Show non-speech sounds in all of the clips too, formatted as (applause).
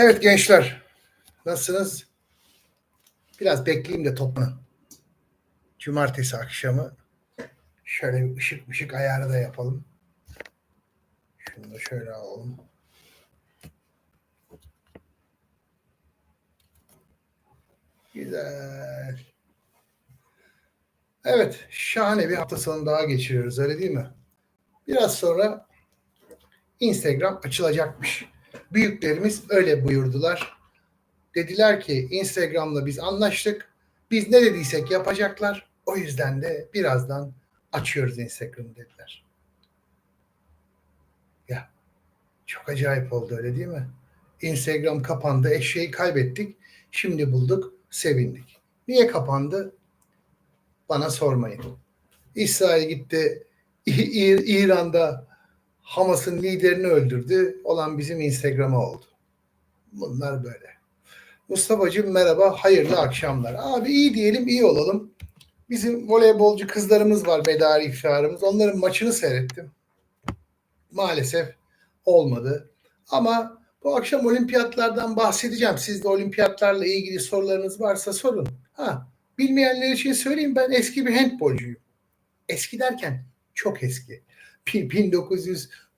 Evet gençler. Nasılsınız? Biraz bekleyeyim de toplanın. Cumartesi akşamı şöyle bir ışık ışık ayarı da yapalım. Şunu da şöyle alalım. Güzel. Evet, şahane bir hafta sonu daha geçiriyoruz öyle değil mi? Biraz sonra Instagram açılacakmış. Büyüklerimiz öyle buyurdular. Dediler ki Instagram'la biz anlaştık. Biz ne dediysek yapacaklar. O yüzden de birazdan açıyoruz Instagram'ı dediler. Ya çok acayip oldu öyle değil mi? Instagram kapandı, eşeği kaybettik. Şimdi bulduk, sevindik. Niye kapandı? Bana sormayın. İsrail gitti İ- İran'da Hamas'ın liderini öldürdü. Olan bizim Instagram'a oldu. Bunlar böyle. Mustafa'cığım merhaba, hayırlı akşamlar. Abi iyi diyelim, iyi olalım. Bizim voleybolcu kızlarımız var, medari iftiharımız. Onların maçını seyrettim. Maalesef olmadı. Ama bu akşam olimpiyatlardan bahsedeceğim. Siz de olimpiyatlarla ilgili sorularınız varsa sorun. Ha, bilmeyenler için söyleyeyim ben eski bir handbolcuyum. Eski derken çok eski.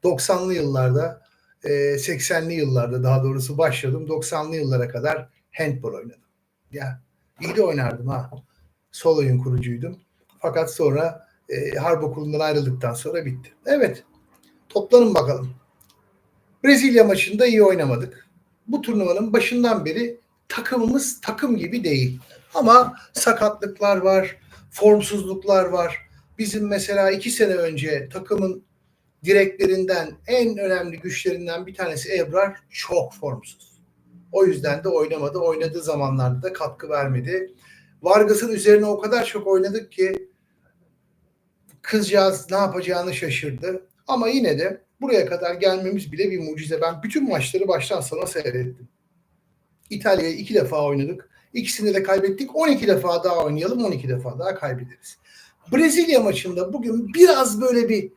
1990'lı yıllarda, 80'li yıllarda daha doğrusu başladım. 90'lı yıllara kadar handball oynadım. Ya iyi de oynardım ha. Sol oyun kurucuydum. Fakat sonra e, harp okulundan ayrıldıktan sonra bitti. Evet. Toplanın bakalım. Brezilya maçında iyi oynamadık. Bu turnuvanın başından beri takımımız takım gibi değil. Ama sakatlıklar var, formsuzluklar var. Bizim mesela iki sene önce takımın direklerinden en önemli güçlerinden bir tanesi Ebrar çok formsuz. O yüzden de oynamadı. Oynadığı zamanlarda da katkı vermedi. Vargas'ın üzerine o kadar çok oynadık ki kızcağız ne yapacağını şaşırdı. Ama yine de buraya kadar gelmemiz bile bir mucize. Ben bütün maçları baştan sona seyrettim. İtalya'yı iki defa oynadık. İkisini de kaybettik. 12 defa daha oynayalım, 12 defa daha kaybederiz. Brezilya maçında bugün biraz böyle bir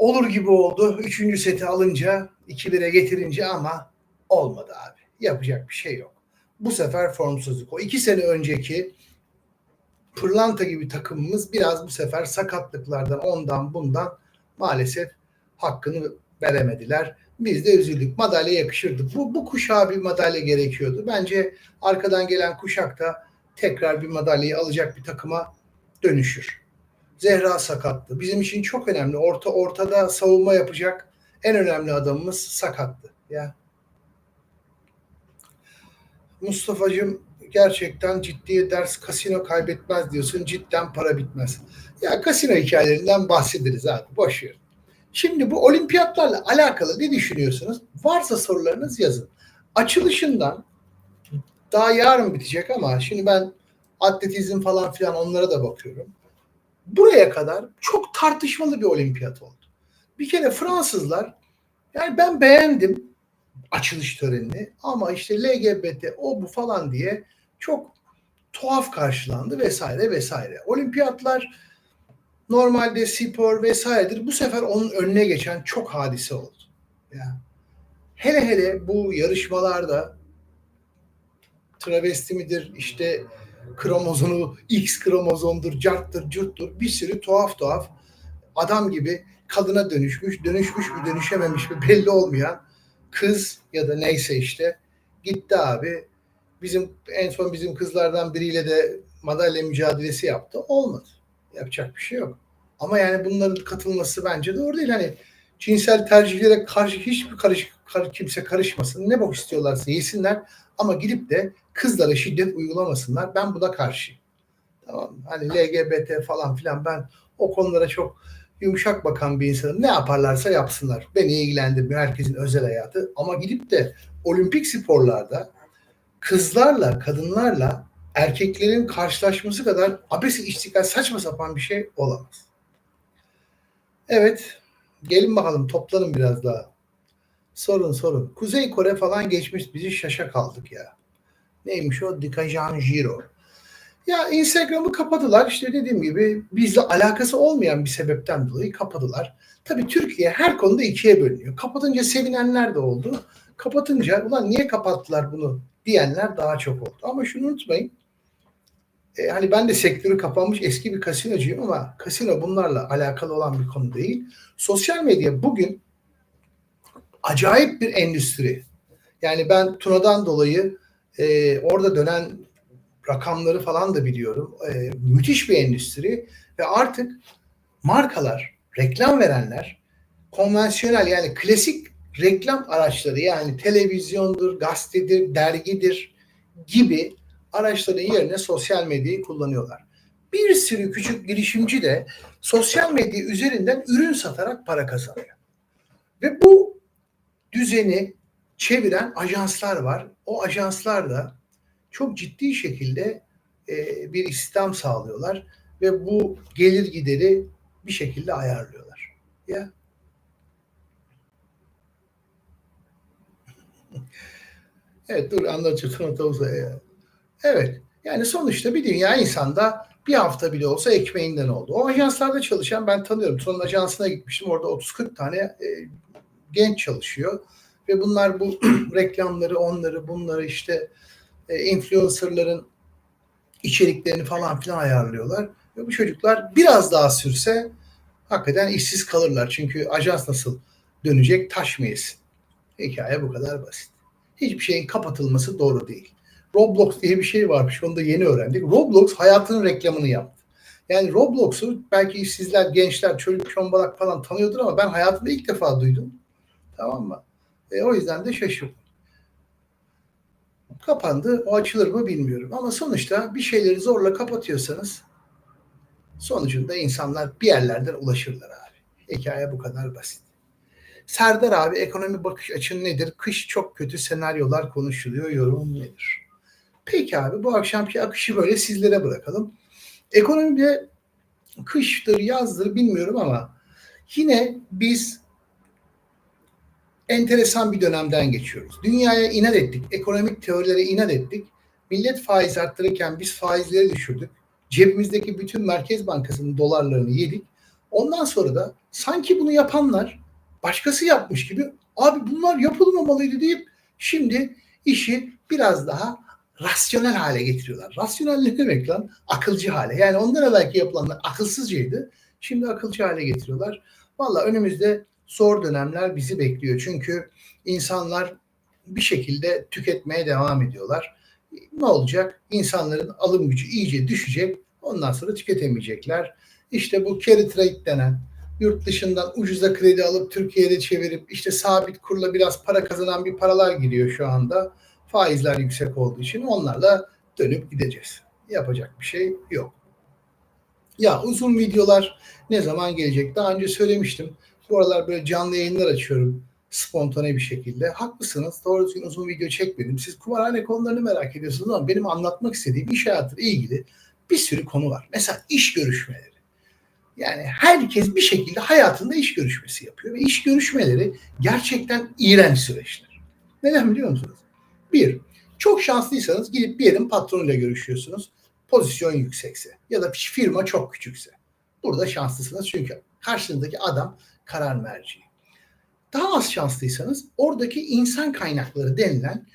olur gibi oldu. Üçüncü seti alınca, 2-1'e getirince ama olmadı abi. Yapacak bir şey yok. Bu sefer formsuzluk. O iki sene önceki pırlanta gibi takımımız biraz bu sefer sakatlıklardan ondan bundan maalesef hakkını veremediler. Biz de üzüldük. Madalya yakışırdı. Bu, bu kuşağa bir madalya gerekiyordu. Bence arkadan gelen kuşak da tekrar bir madalyayı alacak bir takıma dönüşür. Zehra sakattı. Bizim için çok önemli. Orta ortada savunma yapacak en önemli adamımız sakattı. Ya. Mustafa'cığım gerçekten ciddi ders kasino kaybetmez diyorsun. Cidden para bitmez. Ya kasino hikayelerinden bahsederiz abi. Boş ver. Şimdi bu olimpiyatlarla alakalı ne düşünüyorsunuz? Varsa sorularınız yazın. Açılışından daha yarın bitecek ama şimdi ben atletizm falan filan onlara da bakıyorum. Buraya kadar çok tartışmalı bir olimpiyat oldu. Bir kere Fransızlar yani ben beğendim açılış törenini ama işte LGBT o bu falan diye çok tuhaf karşılandı vesaire vesaire. Olimpiyatlar normalde spor vesairedir. Bu sefer onun önüne geçen çok hadise oldu. Yani hele hele bu yarışmalarda travesti midir işte kromozonu X kromozondur, carttır, curttur bir sürü tuhaf tuhaf adam gibi kadına dönüşmüş, dönüşmüş mü dönüşememiş mi belli olmayan kız ya da neyse işte gitti abi. Bizim en son bizim kızlardan biriyle de madalya mücadelesi yaptı. Olmadı. Yapacak bir şey yok. Ama yani bunların katılması bence doğru değil. Hani cinsel tercihlere karşı hiçbir karış, kar, kimse karışmasın. Ne bok istiyorlarsa yesinler ama gidip de kızlara şiddet uygulamasınlar. Ben buna karşıyım. Tamam Hani LGBT falan filan ben o konulara çok yumuşak bakan bir insanım. Ne yaparlarsa yapsınlar. Beni ilgilendirmiyor herkesin özel hayatı. Ama gidip de olimpik sporlarda kızlarla, kadınlarla erkeklerin karşılaşması kadar abes istikal saçma sapan bir şey olamaz. Evet. Gelin bakalım toplanın biraz daha. Sorun sorun. Kuzey Kore falan geçmiş bizi şaşa kaldık ya. Neymiş o? Dikajan Jiro. Ya Instagram'ı kapadılar. İşte dediğim gibi bizle alakası olmayan bir sebepten dolayı kapadılar. Tabii Türkiye her konuda ikiye bölünüyor. Kapatınca sevinenler de oldu. Kapatınca ulan niye kapattılar bunu diyenler daha çok oldu. Ama şunu unutmayın. E, hani ben de sektörü kapanmış eski bir kasinocuyum ama kasino bunlarla alakalı olan bir konu değil. Sosyal medya bugün acayip bir endüstri. Yani ben Tuna'dan dolayı e, orada dönen rakamları falan da biliyorum. E, müthiş bir endüstri ve artık markalar, reklam verenler konvansiyonel yani klasik reklam araçları yani televizyondur, gazetedir, dergidir gibi araçların yerine sosyal medyayı kullanıyorlar. Bir sürü küçük girişimci de sosyal medya üzerinden ürün satarak para kazanıyor. Ve bu düzeni çeviren ajanslar var. O ajanslar da çok ciddi şekilde e, bir istihdam sağlıyorlar ve bu gelir gideri bir şekilde ayarlıyorlar. Ya (laughs) Evet dur anlatacağım. Evet yani sonuçta bir dünya insanda bir hafta bile olsa ekmeğinden oldu. O ajanslarda çalışan ben tanıyorum. Tuna'nın ajansına gitmiştim. Orada 30-40 tane e, genç çalışıyor. Ve bunlar bu (clears throat) reklamları, onları, bunları işte e, influencerların içeriklerini falan filan ayarlıyorlar. Ve bu çocuklar biraz daha sürse hakikaten işsiz kalırlar. Çünkü ajans nasıl dönecek taş mı yesin? Hikaye bu kadar basit. Hiçbir şeyin kapatılması doğru değil. Roblox diye bir şey varmış. Onu da yeni öğrendik. Roblox hayatının reklamını yaptı. Yani Roblox'u belki sizler gençler çocuk çombalak falan tanıyordur ama ben hayatımda ilk defa duydum. Tamam mı? E, o yüzden de şaşırdım. Kapandı. O açılır mı bilmiyorum. Ama sonuçta bir şeyleri zorla kapatıyorsanız sonucunda insanlar bir yerlerden ulaşırlar abi. Hikaye bu kadar basit. Serdar abi ekonomi bakış açın nedir? Kış çok kötü senaryolar konuşuluyor. Yorum nedir? Peki abi bu akşamki akışı böyle sizlere bırakalım. Ekonomide kıştır, yazdır bilmiyorum ama yine biz enteresan bir dönemden geçiyoruz. Dünyaya inat ettik, ekonomik teorilere inat ettik. Millet faiz arttırırken biz faizleri düşürdük. Cebimizdeki bütün Merkez Bankası'nın dolarlarını yedik. Ondan sonra da sanki bunu yapanlar başkası yapmış gibi abi bunlar yapılmamalıydı deyip şimdi işi biraz daha rasyonel hale getiriyorlar. Rasyonel ne demek lan? Akılcı hale. Yani ondan evvelki yapılanlar akılsızcaydı. Şimdi akılcı hale getiriyorlar. Valla önümüzde zor dönemler bizi bekliyor. Çünkü insanlar bir şekilde tüketmeye devam ediyorlar. Ne olacak? İnsanların alım gücü iyice düşecek. Ondan sonra tüketemeyecekler. İşte bu carry trade denen yurt dışından ucuza kredi alıp Türkiye'de çevirip işte sabit kurla biraz para kazanan bir paralar giriyor şu anda. Faizler yüksek olduğu için onlarla dönüp gideceğiz. Yapacak bir şey yok. Ya uzun videolar ne zaman gelecek? Daha önce söylemiştim. Bu aralar böyle canlı yayınlar açıyorum spontane bir şekilde. Haklısınız. Doğru düzgün uzun video çekmedim. Siz kumarhane konularını merak ediyorsunuz ama benim anlatmak istediğim iş hayatıyla ilgili bir sürü konu var. Mesela iş görüşmeleri. Yani herkes bir şekilde hayatında iş görüşmesi yapıyor ve iş görüşmeleri gerçekten iğrenç süreçler. Neden biliyor musunuz? Bir, çok şanslıysanız gidip bir yerin patronuyla görüşüyorsunuz. Pozisyon yüksekse ya da firma çok küçükse. Burada şanslısınız çünkü karşınızdaki adam karar merciği. Daha az şanslıysanız oradaki insan kaynakları denilen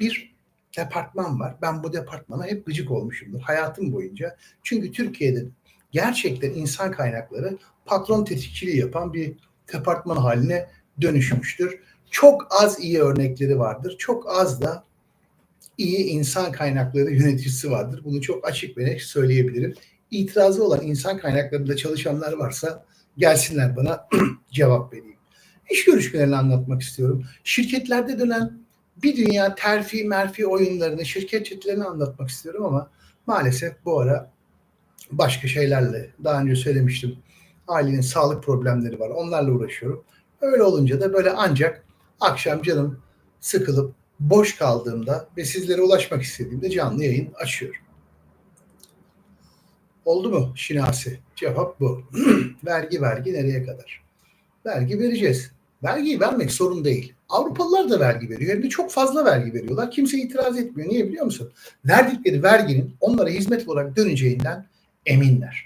bir departman var. Ben bu departmana hep gıcık olmuşumdur hayatım boyunca. Çünkü Türkiye'de gerçekten insan kaynakları patron tetikçiliği yapan bir departman haline dönüşmüştür. Çok az iyi örnekleri vardır. Çok az da iyi insan kaynakları yöneticisi vardır. Bunu çok açık ve net söyleyebilirim. İtirazı olan insan kaynaklarında çalışanlar varsa gelsinler bana (clears throat) cevap vereyim. İş görüşmelerini anlatmak istiyorum. Şirketlerde dönen bir dünya terfi merfi oyunlarını, şirket çetelerini anlatmak istiyorum ama maalesef bu ara başka şeylerle daha önce söylemiştim. Ailenin sağlık problemleri var. Onlarla uğraşıyorum. Öyle olunca da böyle ancak akşam canım sıkılıp boş kaldığımda ve sizlere ulaşmak istediğimde canlı yayın açıyorum. Oldu mu Şinasi? Cevap bu. (clears throat) vergi vergi nereye kadar? Vergi vereceğiz. Vergiyi vermek sorun değil. Avrupalılar da vergi veriyor. Hem de çok fazla vergi veriyorlar. Kimse itiraz etmiyor. Niye biliyor musun? Verdikleri verginin onlara hizmet olarak döneceğinden eminler.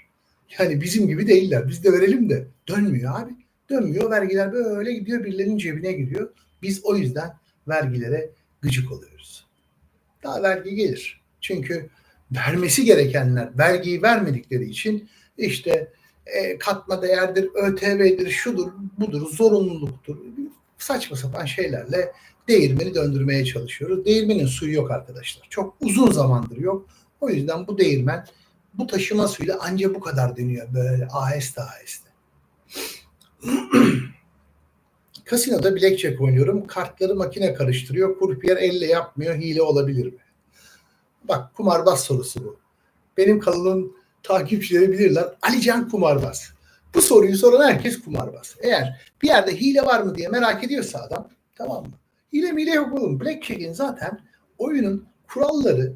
Yani bizim gibi değiller. Biz de verelim de dönmüyor abi. Dönmüyor. Vergiler böyle gidiyor birilerinin cebine giriyor. Biz o yüzden vergilere gıcık oluyoruz. Daha vergi gelir. Çünkü vermesi gerekenler vergiyi vermedikleri için işte e, katma değerdir, ÖTV'dir, şudur, budur, zorunluluktur. Saçma sapan şeylerle değirmeni döndürmeye çalışıyoruz. Değirmenin suyu yok arkadaşlar. Çok uzun zamandır yok. O yüzden bu değirmen bu taşıma suyuyla anca bu kadar dönüyor böyle aheste aheste. (clears throat) Kasinoda blackjack oynuyorum. Kartları makine karıştırıyor. Kurpiyer elle yapmıyor. Hile olabilir mi? Bak kumarbaz sorusu bu. Benim kanalın takipçileri bilirler. Alican kumarbaz. Bu soruyu soran herkes kumarbaz. Eğer bir yerde hile var mı diye merak ediyorsa adam tamam mı? Hile mile yok oğlum. Blackjack'in zaten oyunun kuralları,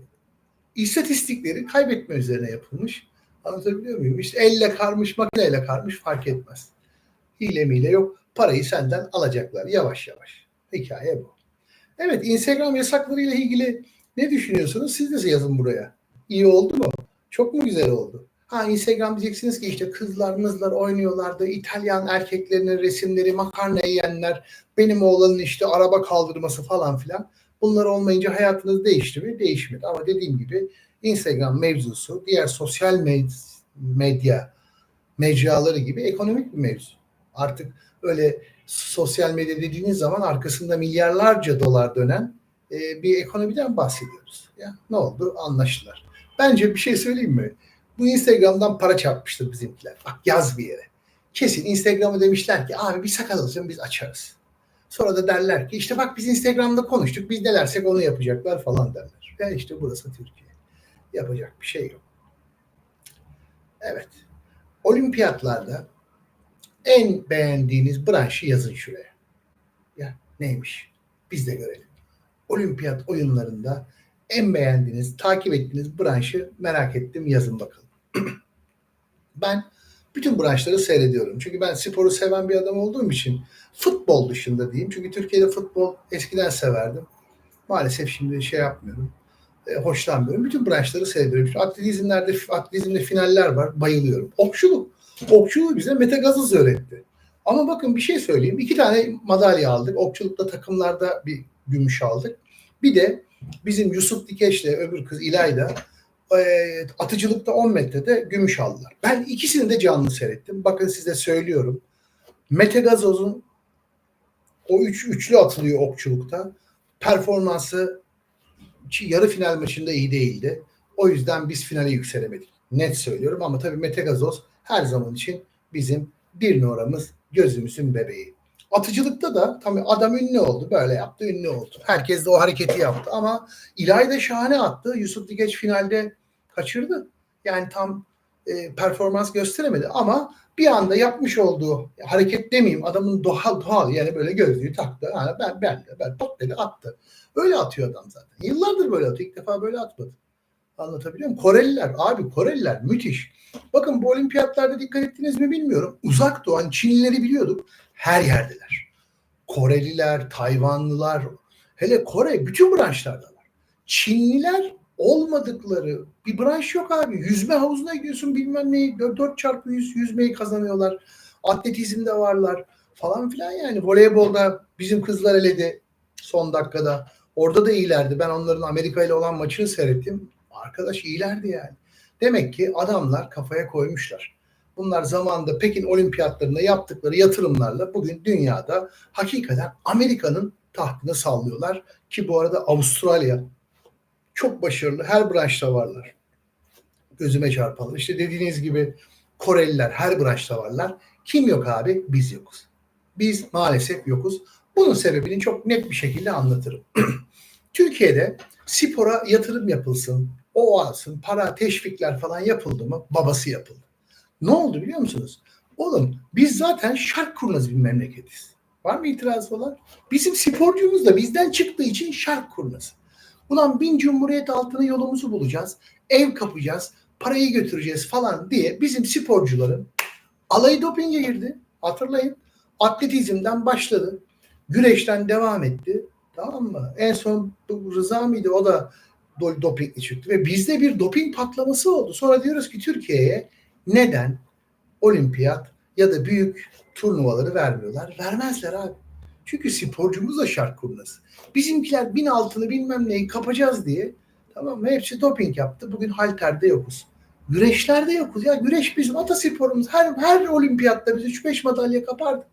istatistikleri kaybetme üzerine yapılmış. Anlatabiliyor muyum? İşte elle karmış, makineyle karmış fark etmez. Hile mile yok. Parayı senden alacaklar yavaş yavaş. Hikaye bu. Evet Instagram yasaklarıyla ilgili ne düşünüyorsunuz? Siz de yazın buraya. İyi oldu mu? Çok mu güzel oldu? Ha Instagram diyeceksiniz ki işte kızlar mızlar oynuyorlardı. İtalyan erkeklerinin resimleri, makarna yiyenler, benim oğlanın işte araba kaldırması falan filan. Bunlar olmayınca hayatınız değişti mi? Değişmedi. Ama dediğim gibi Instagram mevzusu diğer sosyal med- medya mecraları gibi ekonomik bir mevzu. Artık öyle sosyal medya dediğiniz zaman arkasında milyarlarca dolar dönen e, bir ekonomiden bahsediyoruz. Ya ne oldu? Anlaştılar. Bence bir şey söyleyeyim mi? Bu Instagram'dan para çarpmıştır bizimkiler. Bak yaz bir yere. Kesin Instagram'a demişler ki abi bir sakal alacağım biz açarız. Sonra da derler ki işte bak biz Instagram'da konuştuk biz ne dersek onu yapacaklar falan derler. Ya işte burası Türkiye. Yapacak bir şey yok. Evet. Olimpiyatlarda en beğendiğiniz branşı yazın şuraya. Ya neymiş? Biz de görelim. Olimpiyat oyunlarında en beğendiğiniz, takip ettiğiniz branşı merak ettim. Yazın bakalım. (clears throat) ben bütün branşları seyrediyorum. Çünkü ben sporu seven bir adam olduğum için futbol dışında diyeyim. Çünkü Türkiye'de futbol eskiden severdim. Maalesef şimdi şey yapmıyorum. E, hoşlanmıyorum. Bütün branşları seyrediyorum. Şu atletizmlerde, atletizmde finaller var. Bayılıyorum. Okçuluk. Okçuluğu bize Mete Gazoz öğretti. Ama bakın bir şey söyleyeyim. İki tane madalya aldık. Okçulukta takımlarda bir gümüş aldık. Bir de bizim Yusuf Dikeç'le öbür kız İlayda e, atıcılıkta 10 metrede gümüş aldılar. Ben ikisini de canlı seyrettim. Bakın size söylüyorum. Mete Gazoz'un o üç, üçlü atılıyor okçulukta. Performansı yarı final maçında iyi değildi. O yüzden biz finale yükselemedik. Net söylüyorum ama tabii Mete Gazoz her zaman için bizim bir numaramız gözümüzün bebeği. Atıcılıkta da tabii adam ünlü oldu. Böyle yaptı ünlü oldu. Herkes de o hareketi yaptı ama İlay da şahane attı. Yusuf Digeç finalde kaçırdı. Yani tam e, performans gösteremedi ama bir anda yapmış olduğu hareket demeyeyim adamın doğal doğal yani böyle gözlüğü taktı. Yani ben ben ben pot dedi attı. Öyle atıyor adam zaten. Yıllardır böyle atıyor. İlk defa böyle atmadı. Anlatabiliyor muyum? Koreliler abi Koreliler müthiş. Bakın bu olimpiyatlarda dikkat ettiniz mi bilmiyorum. Uzak doğan Çinlileri biliyorduk. Her yerdeler. Koreliler, Tayvanlılar, hele Kore bütün branşlarda var. Çinliler olmadıkları bir branş yok abi. Yüzme havuzuna gidiyorsun bilmem neyi 4 çarpı 100 yüzmeyi kazanıyorlar. Atletizmde varlar falan filan yani. Voleybolda bizim kızlar eledi son dakikada. Orada da iyilerdi. Ben onların Amerika ile olan maçını seyrettim. Arkadaş iyilerdi yani. Demek ki adamlar kafaya koymuşlar. Bunlar zamanında Pekin olimpiyatlarında yaptıkları yatırımlarla bugün dünyada hakikaten Amerika'nın tahtını sallıyorlar. Ki bu arada Avustralya çok başarılı. Her branşta varlar. Gözüme çarpanlar. İşte dediğiniz gibi Koreliler her branşta varlar. Kim yok abi? Biz yokuz. Biz maalesef yokuz. Bunun sebebini çok net bir şekilde anlatırım. (clears throat) Türkiye'de spora yatırım yapılsın, o alsın, para, teşvikler falan yapıldı mı? Babası yapıldı. Ne oldu biliyor musunuz? Oğlum biz zaten şark kurnaz bir memleketiz. Var mı itiraz olan? Bizim sporcumuz da bizden çıktığı için şark kurnazı. Ulan bin cumhuriyet altını yolumuzu bulacağız. Ev kapacağız. Parayı götüreceğiz falan diye bizim sporcuların alayı dopinge girdi. Hatırlayın. Atletizmden başladı. Güreşten devam etti. Tamam mı? En son Rıza mıydı? O da do- dopingli çıktı. Ve bizde bir doping patlaması oldu. Sonra diyoruz ki Türkiye'ye neden olimpiyat ya da büyük turnuvaları vermiyorlar? Vermezler abi. Çünkü sporcumuz da şart kurnaz. Bizimkiler bin altını bilmem neyi kapacağız diye tamam mı? Hepsi doping yaptı. Bugün halterde yokuz. Güreşlerde yokuz. Ya güreş bizim atasporumuz. Her, her olimpiyatta biz 3-5 madalya kapardık.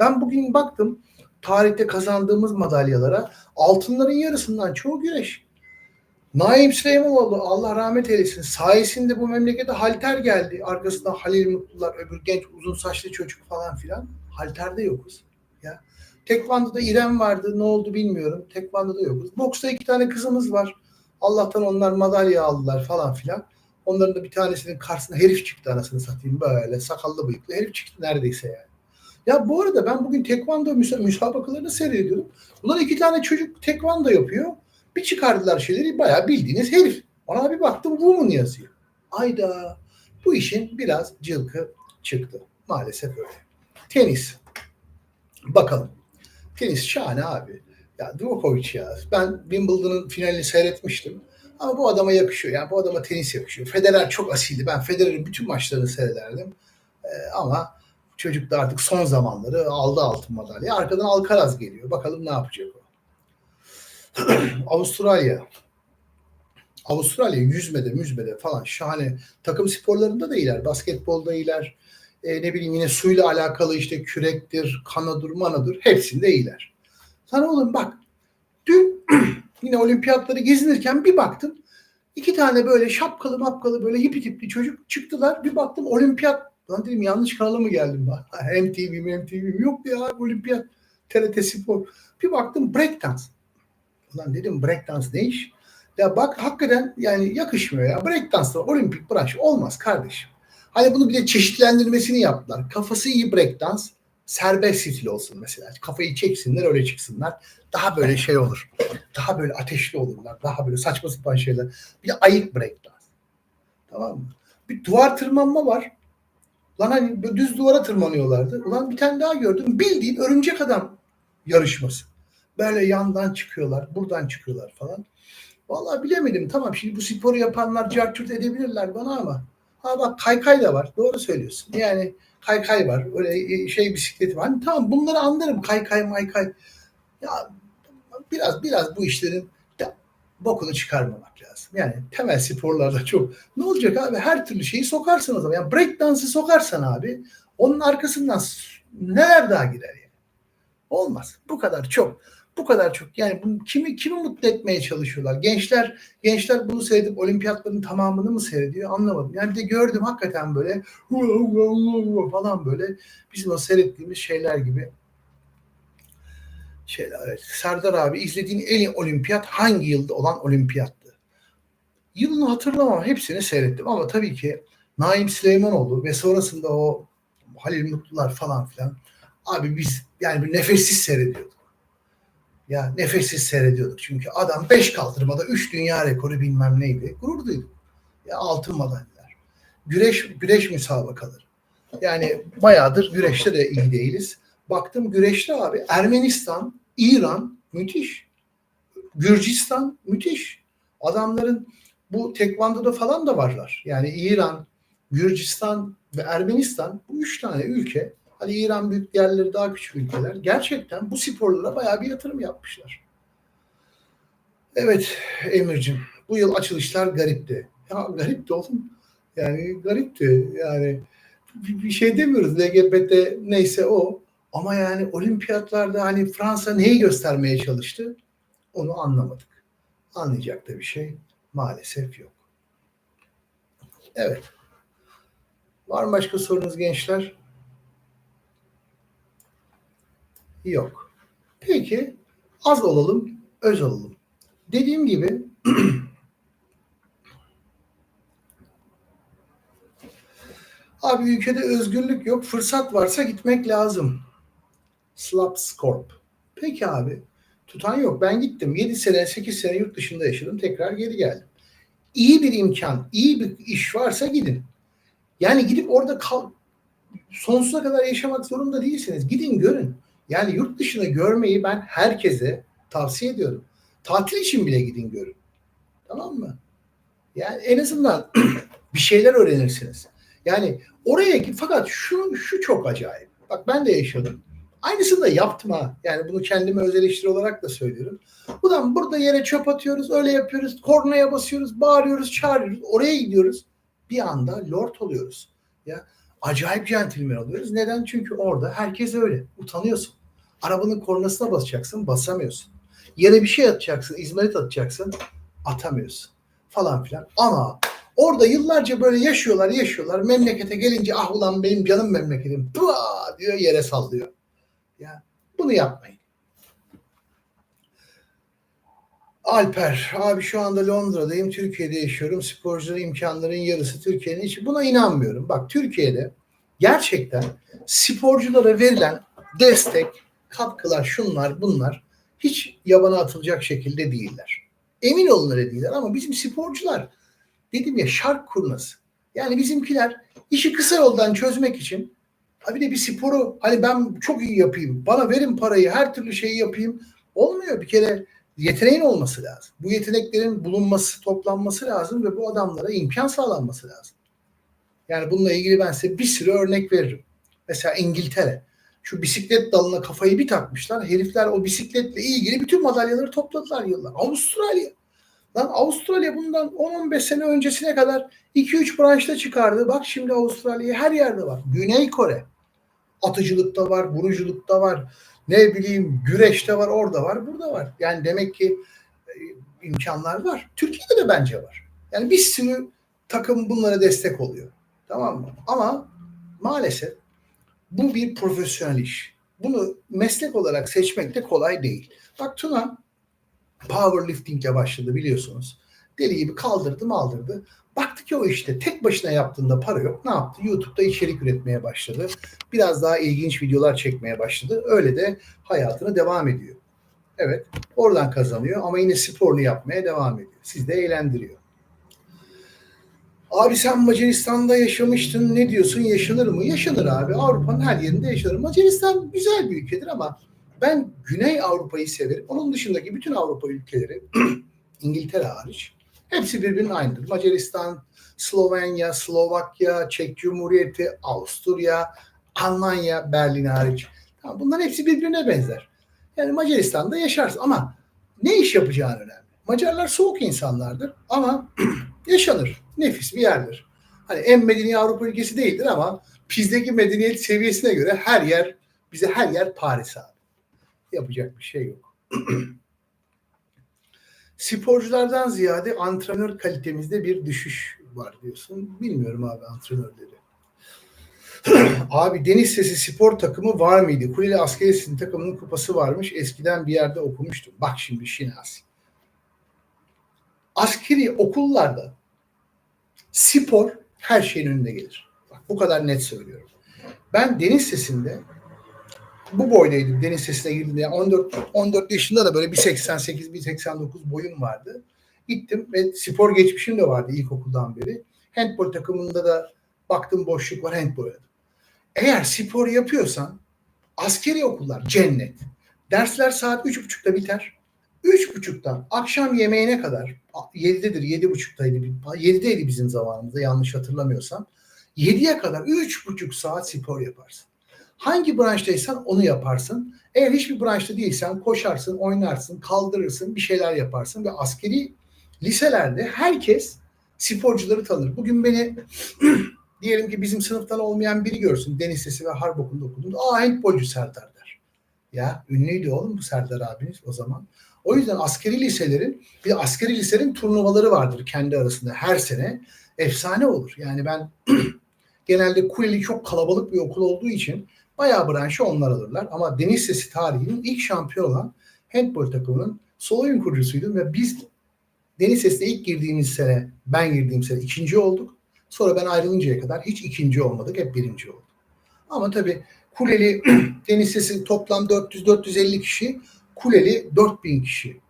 Ben bugün baktım tarihte kazandığımız madalyalara altınların yarısından çoğu güreş. Naim Süleymanoğlu Allah rahmet eylesin sayesinde bu memlekete halter geldi. Arkasında Halil Mutlular, öbür genç uzun saçlı çocuk falan filan. Halterde yokuz. Ya. Tekvando'da İrem vardı. Ne oldu bilmiyorum. Tekvando'da yokuz. Boksta iki tane kızımız var. Allah'tan onlar madalya aldılar falan filan. Onların da bir tanesinin karşısına herif çıktı anasını satayım böyle sakallı bıyıklı herif çıktı neredeyse yani. Ya bu arada ben bugün tekvando müsa- müsabakalarını seyrediyorum. Bunlar iki tane çocuk tekvando yapıyor. Bir çıkardılar şeyleri bayağı bildiğiniz herif. Ona bir baktım woman yazıyor. Ayda bu işin biraz cılkı çıktı. Maalesef öyle. Tenis. Bakalım. Tenis şahane abi. Ya Djokovic ya. Ben Wimbledon'ın finalini seyretmiştim. Ama bu adama yakışıyor. Yani bu adama tenis yakışıyor. Federer çok asildi. Ben Federer'in bütün maçlarını seyrederdim. Ee, ama çocuk da artık son zamanları aldı altın madalya. Arkadan Alcaraz geliyor. Bakalım ne yapacak o. (clears throat) Avustralya. Avustralya yüzmede, müzmede falan şahane. Takım sporlarında da iyiler. Basketbolda iyiler. E, ne bileyim yine suyla alakalı işte kürektir, kanadır, manadır. Hepsinde iyiler. Sana oğlum bak. Dün (clears throat) yine olimpiyatları gezinirken bir baktım. iki tane böyle şapkalı mapkalı böyle hipi tipli çocuk çıktılar. Bir baktım olimpiyat. Lan dedim yanlış kanala mı geldim ben? (laughs) MTV, MTV yok ya olimpiyat. TRT Spor. Bir baktım breakdance. Ulan dedim breakdance ne iş? Ya bak hakikaten yani yakışmıyor ya. Breakdance'da olimpik branş olmaz kardeşim. Hani bunu bir de çeşitlendirmesini yaptılar. Kafası iyi breakdance, serbest stil olsun mesela. Kafayı çeksinler öyle çıksınlar. Daha böyle şey olur. Daha böyle ateşli olurlar. Daha böyle saçma sapan şeyler. Bir de ayık breakdance. Tamam mı? Bir duvar tırmanma var. Lan hani düz duvara tırmanıyorlardı. Ulan bir tane daha gördüm. Bildiğin örümcek adam yarışması. Böyle yandan çıkıyorlar, buradan çıkıyorlar falan. Vallahi bilemedim. Tamam şimdi bu sporu yapanlar carçurt edebilirler bana ama ha bak kaykay da var. Doğru söylüyorsun. Yani kaykay var. Öyle şey bisikleti var. Hani tamam bunları anlarım. Kaykay maykay. Ya biraz biraz bu işlerin bokunu çıkarmamak lazım. Yani temel sporlarda (laughs) çok. Ne olacak abi? Her türlü şeyi sokarsın o zaman. Yani break dansı sokarsan abi onun arkasından neler daha girer yani. Olmaz. Bu kadar çok bu kadar çok yani bunu kimi kimi mutlu etmeye çalışıyorlar. Gençler gençler bunu seyredip olimpiyatların tamamını mı seyrediyor anlamadım. Yani bir de gördüm hakikaten böyle falan böyle bizim o seyrettiğimiz şeyler gibi şeyler. Evet. Serdar abi izlediğin en olimpiyat hangi yılda olan olimpiyattı? Yılını hatırlamam. Hepsini seyrettim ama tabii ki Naim Süleymanoğlu ve sonrasında o Halil Mutlular falan filan. Abi biz yani bir nefessiz seyrediyorduk. Ya nefessiz seyrediyorduk. Çünkü adam 5 kaldırmada 3 dünya rekoru bilmem neydi. Gurur duyduk. Ya altın madalyalar. Güreş, güreş müsabakaları. Yani bayağıdır güreşte de iyi değiliz. Baktım güreşte abi Ermenistan, İran müthiş. Gürcistan müthiş. Adamların bu tekvandoda falan da varlar. Yani İran, Gürcistan ve Ermenistan bu üç tane ülke Hani İran büyük diğerleri daha küçük ülkeler. Gerçekten bu sporlara bayağı bir yatırım yapmışlar. Evet Emir'cim bu yıl açılışlar garipti. Ya garipti oğlum. Yani garipti. Yani bir şey demiyoruz. LGBT neyse o. Ama yani olimpiyatlarda hani Fransa neyi göstermeye çalıştı? Onu anlamadık. Anlayacak da bir şey maalesef yok. Evet. Var mı başka sorunuz gençler? Yok. Peki az olalım, öz olalım. Dediğim gibi (clears throat) abi ülkede özgürlük yok. Fırsat varsa gitmek lazım. Slapscorp. Peki abi. Tutan yok. Ben gittim. 7 sene, 8 sene yurt dışında yaşadım. Tekrar geri geldim. İyi bir imkan, iyi bir iş varsa gidin. Yani gidip orada kal sonsuza kadar yaşamak zorunda değilsiniz. Gidin görün. Yani yurt dışını görmeyi ben herkese tavsiye ediyorum. Tatil için bile gidin görün. Tamam mı? Yani en azından (clears throat) bir şeyler öğrenirsiniz. Yani oraya git fakat şu şu çok acayip. Bak ben de yaşadım. Aynısını da yaptım ha. Yani bunu kendime öz eleştiri olarak da söylüyorum. Ulan burada yere çöp atıyoruz, öyle yapıyoruz, kornaya basıyoruz, bağırıyoruz, çağırıyoruz. Oraya gidiyoruz. Bir anda lord oluyoruz. Ya acayip centilmen oluyoruz. Neden? Çünkü orada herkes öyle. Utanıyorsun. Arabanın kornasına basacaksın, basamıyorsun. Yere bir şey atacaksın, izmarit atacaksın, atamıyorsun. Falan filan. Ama orada yıllarca böyle yaşıyorlar, yaşıyorlar. Memlekete gelince ah ulan benim canım memleketim. Pua diyor yere sallıyor. Ya bunu yapmayın. Alper, abi şu anda Londra'dayım, Türkiye'de yaşıyorum. Sporcuların imkanların yarısı Türkiye'nin içi. Buna inanmıyorum. Bak Türkiye'de gerçekten sporculara verilen destek, katkılar, şunlar, bunlar hiç yabana atılacak şekilde değiller. Emin olun öyle değiller ama bizim sporcular dedim ya şark kurnası. Yani bizimkiler işi kısa yoldan çözmek için ha bir de bir sporu hani ben çok iyi yapayım, bana verin parayı, her türlü şeyi yapayım. Olmuyor bir kere yeteneğin olması lazım. Bu yeteneklerin bulunması, toplanması lazım ve bu adamlara imkan sağlanması lazım. Yani bununla ilgili ben size bir sürü örnek veririm. Mesela İngiltere. Şu bisiklet dalına kafayı bir takmışlar. Herifler o bisikletle ilgili bütün madalyaları topladılar yıllar. Avustralya. Lan Avustralya bundan 10-15 sene öncesine kadar 2-3 branşta çıkardı. Bak şimdi Avustralya her yerde var. Güney Kore. Atıcılıkta var, vuruculukta var. Ne bileyim güreşte var, orada var, burada var. Yani demek ki e, imkanlar var. Türkiye'de de bence var. Yani bir sürü takım bunlara destek oluyor. Tamam mı? Ama maalesef bu bir profesyonel iş. Bunu meslek olarak seçmek de kolay değil. Bak Tuna powerliftingle başladı biliyorsunuz. Deli gibi kaldırdı maldırdı. Baktı ki o işte tek başına yaptığında para yok. Ne yaptı? YouTube'da içerik üretmeye başladı. Biraz daha ilginç videolar çekmeye başladı. Öyle de hayatına devam ediyor. Evet oradan kazanıyor ama yine sporunu yapmaya devam ediyor. Siz de eğlendiriyor. Abi sen Macaristan'da yaşamıştın ne diyorsun yaşanır mı? Yaşanır abi Avrupa'nın her yerinde yaşanır. Macaristan güzel bir ülkedir ama ben Güney Avrupa'yı severim. Onun dışındaki bütün Avrupa ülkeleri (clears throat) İngiltere hariç hepsi birbirinin aynıdır. Macaristan, Slovenya, Slovakya, Çek Cumhuriyeti, Avusturya, Almanya, Berlin hariç. Bunların hepsi birbirine benzer. Yani Macaristan'da yaşarsın ama ne iş yapacağın önemli. Macarlar soğuk insanlardır ama (clears throat) yaşanır. Nefis bir yerdir. Hani en medeni Avrupa ülkesi değildir ama bizdeki medeniyet seviyesine göre her yer bize her yer Paris abi. Yapacak bir şey yok. (clears throat) Sporculardan ziyade antrenör kalitemizde bir düşüş var diyorsun. Bilmiyorum abi antrenörleri. (clears throat) abi Deniz Sesi spor takımı var mıydı? Kuleli Askeriyesi'nin takımının kupası varmış. Eskiden bir yerde okumuştum. Bak şimdi Şinasi. Askeri okullarda spor her şeyin önünde gelir. Bak bu kadar net söylüyorum. Ben Deniz Sesi'nde bu boydaydım deniz sesine girdiğimde. Yani 14 14 yaşında da böyle 1.88 1.89 boyum vardı. Gittim ve spor geçmişim de vardı ilkokuldan beri. Handball takımında da baktım boşluk var handball oynadım. Eğer spor yapıyorsan askeri okullar cennet. Dersler saat 3.30'da biter. 3.30'dan akşam yemeğine kadar 7'dedir 7.30'daydı 7'deydi bizim zamanımızda yanlış hatırlamıyorsam 7'ye kadar 3.5 saat spor yaparsın. Hangi branştaysan onu yaparsın. Eğer hiçbir branşta değilsen koşarsın, oynarsın, kaldırırsın, bir şeyler yaparsın ve askeri liselerde herkes sporcuları tanır. Bugün beni (clears throat) diyelim ki bizim sınıftan olmayan biri görsün. Deniz Sesi ve Harp Okulu'nda okudum. Aa handbolcu Serdar der. Ya ünlüydü oğlum bu Serdar abiniz o zaman. O yüzden askeri liselerin bir askeri lisenin turnuvaları vardır kendi arasında her sene. Efsane olur. Yani ben (clears throat) genelde Kuleli çok kalabalık bir okul olduğu için bayağı branşı onlar alırlar. Ama Deniz Sesi tarihinin ilk şampiyon olan handball takımının sol oyun kurucusuydum ve biz Deniz Sesi'ne ilk girdiğimiz sene, ben girdiğim sene ikinci olduk. Sonra ben ayrılıncaya kadar hiç ikinci olmadık, hep birinci olduk. Ama tabii Kuleli (clears throat) Deniz Sesi toplam 400-450 kişi, Kuleli 4000 kişi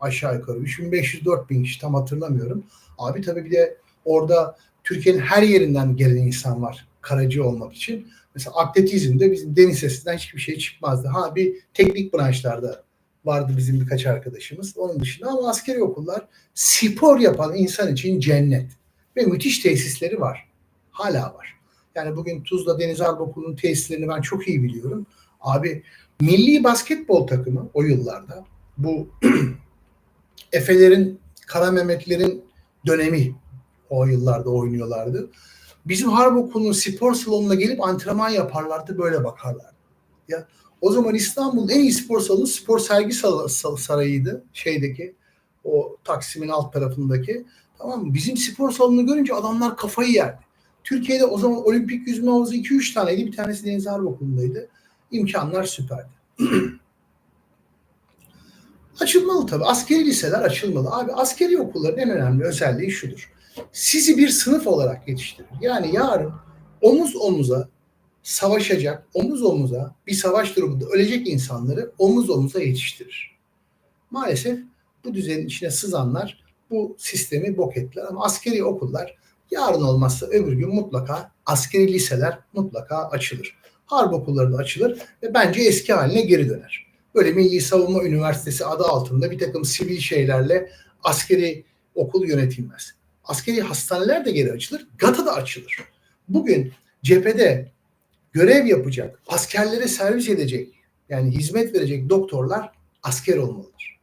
aşağı yukarı. 3500-4000 kişi tam hatırlamıyorum. Abi tabii bir de orada Türkiye'nin her yerinden gelen insan var karacı olmak için. Mesela atletizmde bizim deniz sesinden hiçbir şey çıkmazdı. Ha bir teknik branşlarda vardı bizim birkaç arkadaşımız. Onun dışında ama askeri okullar spor yapan insan için cennet. Ve müthiş tesisleri var. Hala var. Yani bugün Tuzla Deniz Harp Okulu'nun tesislerini ben çok iyi biliyorum. Abi milli basketbol takımı o yıllarda bu (clears throat) Efelerin, Kara Mehmetlerin dönemi o yıllarda oynuyorlardı. Bizim harp spor salonuna gelip antrenman yaparlardı böyle bakarlardı. Ya o zaman İstanbul'un en iyi spor salonu spor sergi sarayıydı şeydeki o Taksim'in alt tarafındaki. Tamam mı? Bizim spor salonunu görünce adamlar kafayı yerdi. Türkiye'de o zaman olimpik yüzme havuzu 2-3 taneydi. Bir tanesi Deniz Harp Okulu'ndaydı. İmkanlar süperdi. (clears throat) Açılmalı tabii. Askeri liseler açılmalı. Abi askeri okulların en önemli özelliği şudur. Sizi bir sınıf olarak yetiştirir. Yani yarın omuz omuza savaşacak, omuz omuza bir savaş durumunda ölecek insanları omuz omuza yetiştirir. Maalesef bu düzenin içine sızanlar bu sistemi bok ettiler. Ama askeri okullar yarın olmazsa öbür gün mutlaka askeri liseler mutlaka açılır. Harp okulları açılır ve bence eski haline geri döner böyle Milli Savunma Üniversitesi adı altında bir takım sivil şeylerle askeri okul yönetilmez. Askeri hastaneler de geri açılır, GATA da açılır. Bugün cephede görev yapacak, askerlere servis edecek, yani hizmet verecek doktorlar asker olmalıdır.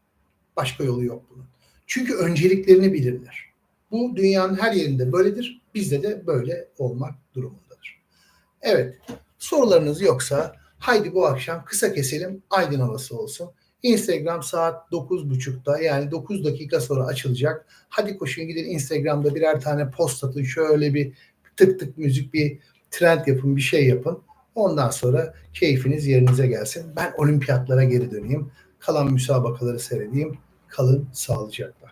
Başka yolu yok bunun. Çünkü önceliklerini bilirler. Bu dünyanın her yerinde böyledir. Bizde de böyle olmak durumundadır. Evet, sorularınız yoksa Haydi bu akşam kısa keselim aydın havası olsun. Instagram saat 9.30'da yani 9 dakika sonra açılacak. Hadi koşun gidin Instagram'da birer tane post atın. Şöyle bir tık tık müzik bir trend yapın bir şey yapın. Ondan sonra keyfiniz yerinize gelsin. Ben olimpiyatlara geri döneyim. Kalan müsabakaları seyredeyim. Kalın sağlıcakla.